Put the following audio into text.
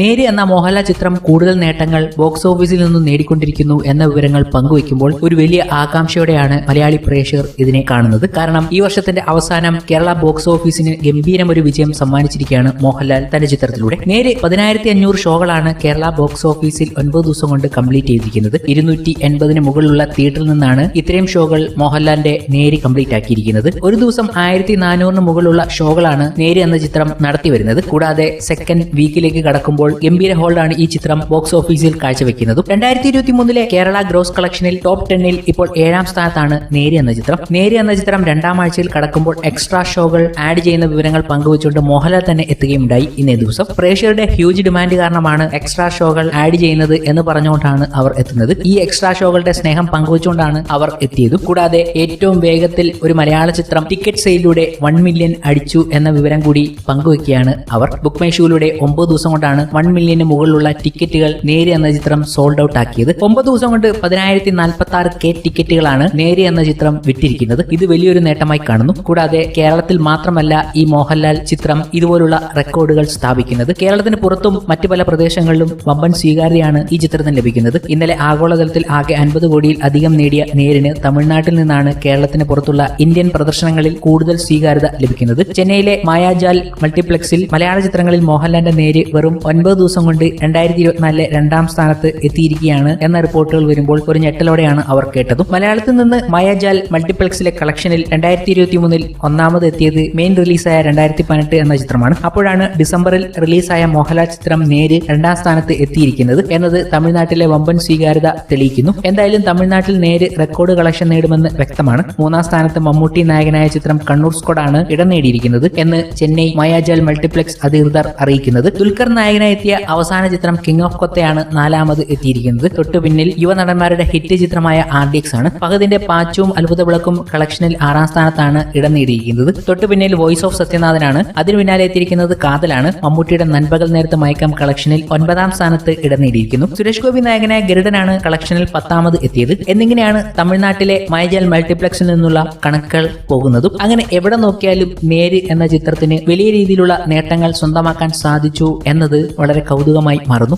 നേര് എന്ന മോഹൻലാൽ ചിത്രം കൂടുതൽ നേട്ടങ്ങൾ ബോക്സ് ഓഫീസിൽ നിന്നും നേടിക്കൊണ്ടിരിക്കുന്നു എന്ന വിവരങ്ങൾ പങ്കുവയ്ക്കുമ്പോൾ ഒരു വലിയ ആകാംക്ഷയോടെയാണ് മലയാളി പ്രേക്ഷകർ ഇതിനെ കാണുന്നത്. കാരണം ഈ വർഷത്തിന്റെ അവസാനം കേരള ബോക്സ് ഓഫീസിന് ഗംഭീരം ഒരു വിജയം സമ്മാനിച്ചിരിക്കുകയാണ് മോഹൻലാൽ തന്റെ ചിത്രത്തിലൂടെ. നേരെ പതിനായിരത്തി അഞ്ഞൂറ് ഷോകളാണ് കേരള ബോക്സ് ഓഫീസിൽ ഒൻപത് ദിവസം കൊണ്ട് കംപ്ലീറ്റ് ചെയ്തിരിക്കുന്നത്. ഇരുന്നൂറ്റി എൺപതിന് മുകളിലുള്ള തിയേറ്ററിൽ നിന്നാണ് ഇത്രയും ഷോകൾ മോഹൻലാലിന്റെ നേരി കംപ്ലീറ്റ് ആക്കിയിരിക്കുന്നത്. ഒരു ദിവസം ആയിരത്തി നാനൂറിന് മുകളിലുള്ള ഷോകളാണ് നേരി എന്ന ചിത്രം നടത്തി വരുന്നത് കൂടാതെ സെക്കൻഡ് വീക്കിലേക്ക് കടക്കുമ്പോൾ ഗംഭീര ഹോൾഡാണ് ഈ ചിത്രം ബോക്സ് ഓഫീസിൽ കാഴ്ചവെക്കുന്നത്. രണ്ടായിരത്തി ഇരുപത്തി മൂന്നിലെ കേരള ഗ്രോസ് കളക്ഷനിൽ ടോപ്പ് ടെന്നിൽ ഇപ്പോൾ ഏഴാം സ്ഥാനത്താണ് നേരി എന്ന ചിത്രം. നേരി എന്ന ചിത്രം രണ്ടാം ആഴ്ചയിൽ കടക്കുമ്പോൾ എക്സ്ട്രാ ഷോകൾ ആഡ് ചെയ്യുന്ന വിവരങ്ങൾ പങ്കുവച്ചുകൊണ്ട് മോഹൻലാൽ തന്നെ എത്തുകയുണ്ടായി ഇന്നേ ദിവസം. പ്രേക്ഷകരുടെ ഹ്യൂജ് ഡിമാൻഡ് കാരണമാണ് എക്സ്ട്രാ ഷോകൾ ആഡ് ചെയ്യുന്നത് എന്ന് പറഞ്ഞുകൊണ്ടാണ് അവർ എത്തുന്നത്. ഈ എക്സ്ട്രാ ഷോകളുടെ സ്നേഹം പങ്കുവച്ചുകൊണ്ടാണ് അവർ എത്തിയതും. കൂടാതെ ഏറ്റവും വേഗത്തിൽ ഒരു മലയാള ചിത്രം ടിക്കറ്റ് സെയിലൂടെ വൺ മില്യൺ അടിച്ചു എന്ന വിവരം കൂടി പങ്കുവെക്കുകയാണ് അവർ. ബുക്ക് മൈ ഷൂയിലൂടെ ഒമ്പത് ദിവസം കൊണ്ടാണ് മില്യന് മുകളിലുള്ള ടിക്കറ്റുകൾ നേരി എന്ന ചിത്രം സോൾഡ് ഔട്ട് ആക്കിയത്. ഒമ്പത് ദിവസം കൊണ്ട് പതിനായിരത്തി നാൽപ്പത്തി ആറ് കെ ടിക്കറ്റുകളാണ് നേരി എന്ന ചിത്രം വിറ്റിരിക്കുന്നത്. ഇത് വലിയൊരു നേട്ടമായി കാണുന്നു. കൂടാതെ കേരളത്തിൽ മാത്രമല്ല ഈ മോഹൻലാൽ ചിത്രം ഇതുപോലുള്ള റെക്കോർഡുകൾ സ്ഥാപിക്കുന്നത്. കേരളത്തിന് പുറത്തും മറ്റു പല പ്രദേശങ്ങളിലും വമ്പൻ സ്വീകാര്യതയാണ് ഈ ചിത്രത്തിന് ലഭിക്കുന്നത്. ഇന്നലെ ആഗോളതലത്തിൽ ആകെ അൻപത് കോടിയിൽ അധികം നേടിയ നേരിന് തമിഴ്നാട്ടിൽ നിന്നാണ് കേരളത്തിന് പുറത്തുള്ള ഇന്ത്യൻ പ്രദർശനങ്ങളിൽ കൂടുതൽ സ്വീകാര്യത ലഭിക്കുന്നത്. ചെന്നൈയിലെ മായാജാൽ മൾട്ടിപ്ലക്സിൽ മലയാള ചിത്രങ്ങളിൽ മോഹൻലാലിന്റെ നേര് വെറും ഒൻപത് ദിവസം കൊണ്ട് രണ്ടായിരത്തി ഇരുപത്തിനാലിലെ രണ്ടാം സ്ഥാനത്ത് എത്തിയിരിക്കുകയാണ് എന്ന റിപ്പോർട്ടുകൾ വരുമ്പോൾ ഒരു ഞെട്ടലോടെയാണ് അവർ കേട്ടതും. മലയാളത്തിൽ നിന്ന് മായാജാൽ മൾട്ടിപ്ലക്സിലെ കളക്ഷനിൽ രണ്ടായിരത്തി ഇരുപത്തി മൂന്നിൽ ഒന്നാമത് എത്തിയത് മെയിൻ റിലീസായ രണ്ടായിരത്തി പതിനെട്ട് എന്ന ചിത്രമാണ്. അപ്പോഴാണ് ഡിസംബറിൽ റിലീസായ മോഹൻലാൽ ചിത്രം നേര് രണ്ടാം സ്ഥാനത്ത് എത്തിയിരിക്കുന്നത് എന്നത് തമിഴ്നാട്ടിലെ വമ്പൻ സ്വീകാര്യത തെളിയിക്കുന്നു. എന്തായാലും തമിഴ്നാട്ടിൽ നേര് റെക്കോർഡ് കളക്ഷൻ നേടുമെന്ന് വ്യക്തമാണ്. മൂന്നാം സ്ഥാനത്ത് മമ്മൂട്ടി നായകനായ ചിത്രം കണ്ണൂർ സ്ക്വാഡാണ് ഇടം നേടിയിരിക്കുന്നത് എന്ന് ചെന്നൈ മായാജാൽ മൾട്ടിപ്ലക്സ് അധികൃതർ അറിയിക്കുന്നത്. ദുൽഖർ നായകനായി എത്തിയ അവസാന ചിത്രം കിങ് ഓഫ് കൊത്തയാണ് നാലാമത് എത്തിയിരിക്കുന്നത്. തൊട്ടു പിന്നിൽ യുവനടന്മാരുടെ ഹിറ്റ് ചിത്രമായ ആർ ഡി എക്സ് ആണ്. ഫഹദിന്റെ പാച്ചും അത്ഭുത വിളക്കും കളക്ഷനിൽ ആറാം സ്ഥാനത്താണ് ഇടം നേടിയിരിക്കുന്നത്. തൊട്ടു പിന്നിൽ വോയിസ് ഓഫ് സത്യനാഥനാണ്. അതിനു പിന്നാലെ എത്തിയിരിക്കുന്നത് കാതലാണ്. മമ്മൂട്ടിയുടെ നൻപകൽ നേരത്തെ മയക്കം കളക്ഷനിൽ ഒൻപതാം സ്ഥാനത്ത് ഇടം നേടിയിരിക്കുന്നു. സുരേഷ് ഗോപി നായകനായ ഗരുഡനാണ് കളക്ഷനിൽ പത്താമത് എത്തിയത്. എന്നിങ്ങനെയാണ് തമിഴ്നാട്ടിലെ മൈജൽ മൾട്ടിപ്ലക്സിൽ നിന്നുള്ള കണക്കുകൾ പോകുന്നതും. അങ്ങനെ എവിടെ നോക്കിയാലും നേര് എന്ന ചിത്രത്തിന് വലിയ രീതിയിലുള്ള നേട്ടങ്ങൾ സ്വന്തമാക്കാൻ സാധിച്ചു എന്നത് വളരെ കൗതുകമായി മാറുന്നു.